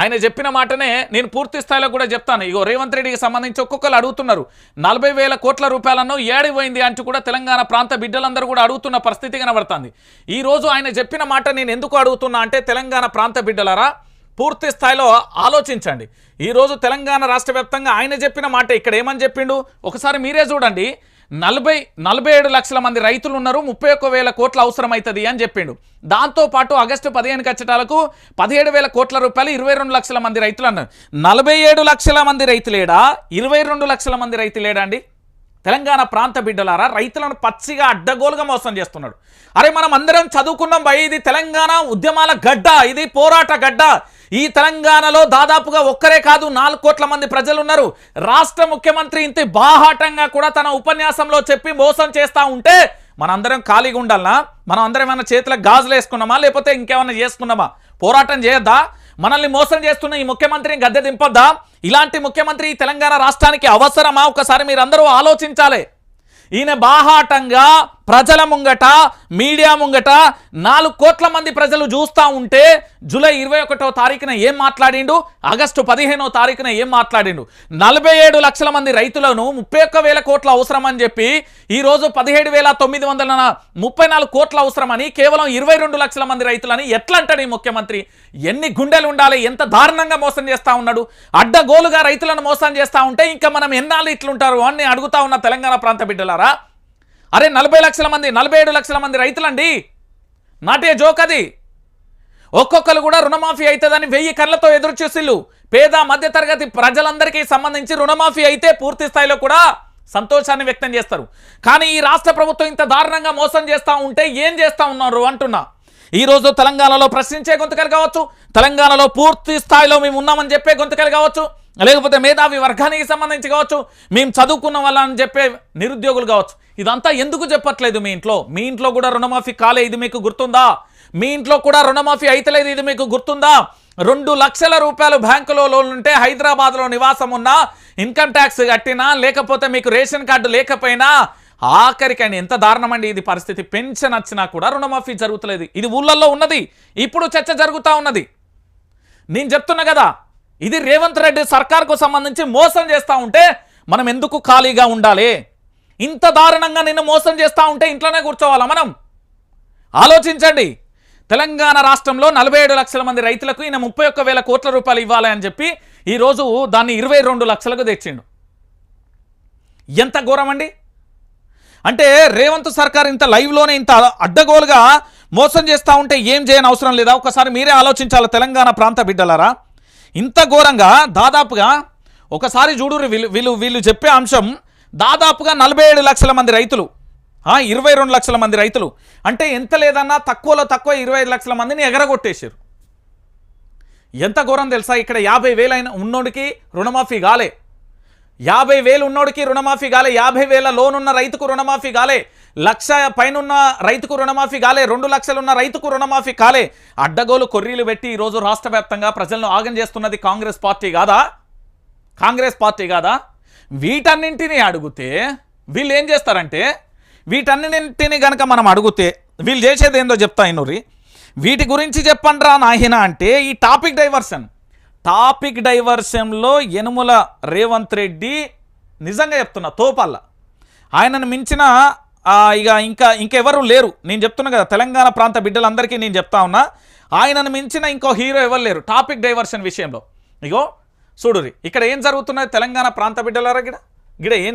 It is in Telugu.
ఆయన చెప్పిన మాటనే నేను పూర్తి స్థాయిలో కూడా చెప్తాను. ఇగో రేవంత్ రెడ్డికి సంబంధించి ఒక్కొక్కరు అడుగుతున్నారు. నలభై వేల కోట్ల రూపాయలను ఏడిపోయింది అంటూ కూడా తెలంగాణ ప్రాంత బిడ్డలందరూ కూడా అడుగుతున్న పరిస్థితి కనబడుతుంది. ఈరోజు ఆయన చెప్పిన మాట నేను ఎందుకు అడుగుతున్నా అంటే తెలంగాణ ప్రాంత బిడ్డలరా పూర్తి స్థాయిలో ఆలోచించండి. ఈరోజు తెలంగాణ రాష్ట్ర ఆయన చెప్పిన మాట ఇక్కడ ఏమని చెప్పిండు? ఒకసారి మీరే చూడండి. నలభై నలభై ఏడు లక్షల మంది రైతులు ఉన్నారు ముప్పై ఒక్క వేల కోట్ల అవసరమవుతుంది అని చెప్పిండు. దాంతోపాటు ఆగస్టు పదిహేను కచ్చటాలకు పదిహేడు వేల కోట్ల రూపాయలు ఇరవై రెండు లక్షల మంది రైతులు అన్నారు. నలభై ఏడు లక్షల మంది రైతులేడా? ఇరవై రెండు లక్షల మంది రైతులేడా అండి? తెలంగాణ ప్రాంత బిడ్డలారా రైతులను పచ్చిగా అడ్డగోలుగా మోసం చేస్తున్నాడు. అరే మనం అందరం చదువుకున్నాం భయ ఇది తెలంగాణ ఉద్యమాల గడ్డ ఇది పోరాట గడ్డ. ఈ తెలంగాణలో దాదాపుగా ఒక్కరే కాదు నాలుగు కోట్ల మంది ప్రజలు ఉన్నారు రాష్ట్ర ముఖ్యమంత్రి ఇంత బాహాటంగా కూడా తన ఉపన్యాసంలో చెప్పి మోసం చేస్తా ఉంటే మనందరం ఖాళీగా ఉండాలనా? మనం అందరం ఏమైనా చేతులకు గాజులు వేసుకున్నామా? లేకపోతే ఇంకేమైనా చేసుకున్నామా? పోరాటం చేయొద్దా? మనల్ని మోసం చేస్తున్న ఈ ముఖ్యమంత్రిని గద్దె దింపొద్దా? ఇలాంటి ముఖ్యమంత్రి ఈ తెలంగాణ రాష్ట్రానికి అవసరమా? ఒకసారి మీరందరూ ఆలోచించాలి. ఈయన బాహాటంగా ప్రజల ముంగట మీడియా ముంగట నాలుగు కోట్ల మంది ప్రజలు చూస్తూ ఉంటే జూలై ఇరవై ఒకటో తారీఖున ఏం మాట్లాడిండు? ఆగస్టు పదిహేనో తారీఖున ఏం మాట్లాడిండు? నలభై ఏడు లక్షల మంది రైతులను ముప్పై ఒక్క వేల కోట్ల అవసరం అని చెప్పి ఈరోజు పదిహేడు వేల తొమ్మిది వందల ముప్పై నాలుగు కోట్ల అవసరమని కేవలం ఇరవై రెండు లక్షల మంది రైతులని ఎట్లా అంటాడు ఈ ముఖ్యమంత్రి? ఎన్ని గుండెలు ఉండాలి? ఎంత దారుణంగా మోసం చేస్తూ ఉన్నాడు? అడ్డగోలుగా రైతులను మోసం చేస్తూ ఉంటే ఇంకా మనం ఎన్నాళ్ళు ఇట్లుంటారు అని అడుగుతా ఉన్న తెలంగాణ ప్రాంత బిడ్డలారా? అరే నలభై లక్షల మంది నలభై ఏడు లక్షల మంది రైతులండి. నాటే జోక్ అది. ఒక్కొక్కరు కూడా రుణమాఫీ అవుతుందని వెయ్యి కళ్ళతో ఎదురు చూసిళ్ళు. పేద మధ్యతరగతి ప్రజలందరికీ సంబంధించి రుణమాఫీ అయితే పూర్తి స్థాయిలో కూడా సంతోషాన్ని వ్యక్తం చేస్తారు. కానీ ఈ రాష్ట్ర ప్రభుత్వం ఇంత దారుణంగా మోసం చేస్తూ ఉంటే ఏం చేస్తూ ఉన్నారు అంటున్నా. ఈరోజు తెలంగాణలో ప్రశ్నించే గొంతుకలు కావచ్చు తెలంగాణలో పూర్తి స్థాయిలో మేము ఉన్నామని చెప్పే గొంతుకలు కావచ్చు లేకపోతే మేధావి వర్గానికి సంబంధించి కావచ్చు మేము చదువుకున్న వాళ్ళని చెప్పే నిరుద్యోగులు కావచ్చు. ఇదంతా ఎందుకు చెప్పట్లేదు మీ ఇంట్లో? మీ ఇంట్లో కూడా రుణమాఫీ కాలే ఇది మీకు గుర్తుందా? మీ ఇంట్లో కూడా రుణమాఫీ అయితలేదు ఇది మీకు గుర్తుందా? రెండు లక్షల రూపాయలు బ్యాంకులో లోన్ ఉంటే హైదరాబాద్లో నివాసం ఉన్నా ఇన్కమ్ ట్యాక్స్ కట్టినా లేకపోతే మీకు రేషన్ కార్డు లేకపోయినా ఆఖరికైనా ఎంత దారుణమండి ఇది పరిస్థితి. పెన్షన్ వచ్చినా కూడా రుణమాఫీ జరుగుతలేదు. ఇది ఊళ్ళల్లో ఉన్నది. ఇప్పుడు చర్చ జరుగుతూ ఉన్నది. నేను చెప్తున్నా కదా ఇది రేవంత్ రెడ్డి సర్కార్కు సంబంధించి మోసం చేస్తూ ఉంటే మనం ఎందుకు ఖాళీగా ఉండాలి? ఇంత దారుణంగా నిన్ను మోసం చేస్తూ ఉంటే ఇంట్లోనే కూర్చోవాలా మనం? ఆలోచించండి. తెలంగాణ రాష్ట్రంలో నలభై ఏడు లక్షల మంది రైతులకు ఈయన ముప్పై వేల కోట్ల రూపాయలు ఇవ్వాలి అని చెప్పి ఈరోజు దాన్ని ఇరవై రెండు లక్షలకు తెచ్చిండు. ఎంత ఘోరం అండి? అంటే రేవంత్ సర్కార్ ఇంత లైవ్లోనే ఇంత అడ్డగోలుగా మోసం చేస్తూ ఉంటే ఏం చేయని అవసరం లేదా? ఒకసారి మీరే ఆలోచించాలి తెలంగాణ ప్రాంత బిడ్డలారా. ఇంత ఘోరంగా దాదాపుగా ఒకసారి చూడురు వీళ్ళు వీళ్ళు వీళ్ళు చెప్పే అంశం దాదాపుగా నలభై ఏడు లక్షల మంది రైతులు. ఇరవై రెండు లక్షల మంది రైతులు. అంటే ఎంత లేదన్నా తక్కువలో తక్కువ ఇరవై ఐదు లక్షల మందిని ఎగరగొట్టేశారు. ఎంత ఘోరం తెలుసా? ఇక్కడ యాభై వేలైన ఉన్నోడికి రుణమాఫీ కాలే. యాభై వేలు ఉన్నోడికి రుణమాఫీ కాలే యాభై వేల లోన్ ఉన్న రైతుకు రుణమాఫీ కాలే లక్ష పైనున్న రైతుకు రుణమాఫీ కాలే రెండు లక్షలున్న రైతుకు రుణమాఫీ కాలే. అడ్డగోలు కొర్రీలు పెట్టి ఈరోజు రాష్ట్ర వ్యాప్తంగా ప్రజలను ఆగం చేస్తున్నది కాంగ్రెస్ పార్టీ కాదా? కాంగ్రెస్ పార్టీ కాదా? వీటన్నింటినీ అడిగితే వీళ్ళు ఏం చేస్తారంటే వీటన్నింటిని గనక మనం అడిగితే వీళ్ళు చేసేది ఏందో చెప్తా ఇన్నూరి. వీటి గురించి చెప్పండ్రా నాహినా అంటే ఈ టాపిక్ డైవర్షన్. టాపిక్ డైవర్షన్లో యనుముల రేవంత్ రెడ్డి నిజంగా చెప్తున్నా తోపల్ల. ఆయనను మించిన ఇక ఇంకా ఇంకెవరు లేరు. నేను చెప్తున్నా కదా తెలంగాణ ప్రాంత బిడ్డలందరికీ నేను చెప్తా ఉన్నా ఆయనను మించిన ఇంకో హీరో ఎవరు లేరు టాపిక్ డైవర్షన్ విషయంలో. ఇగో చూడురి ఇక్కడ ఏం జరుగుతున్నది తెలంగాణ ప్రాంత బిడ్డలారా గిడ? గిడ ఏం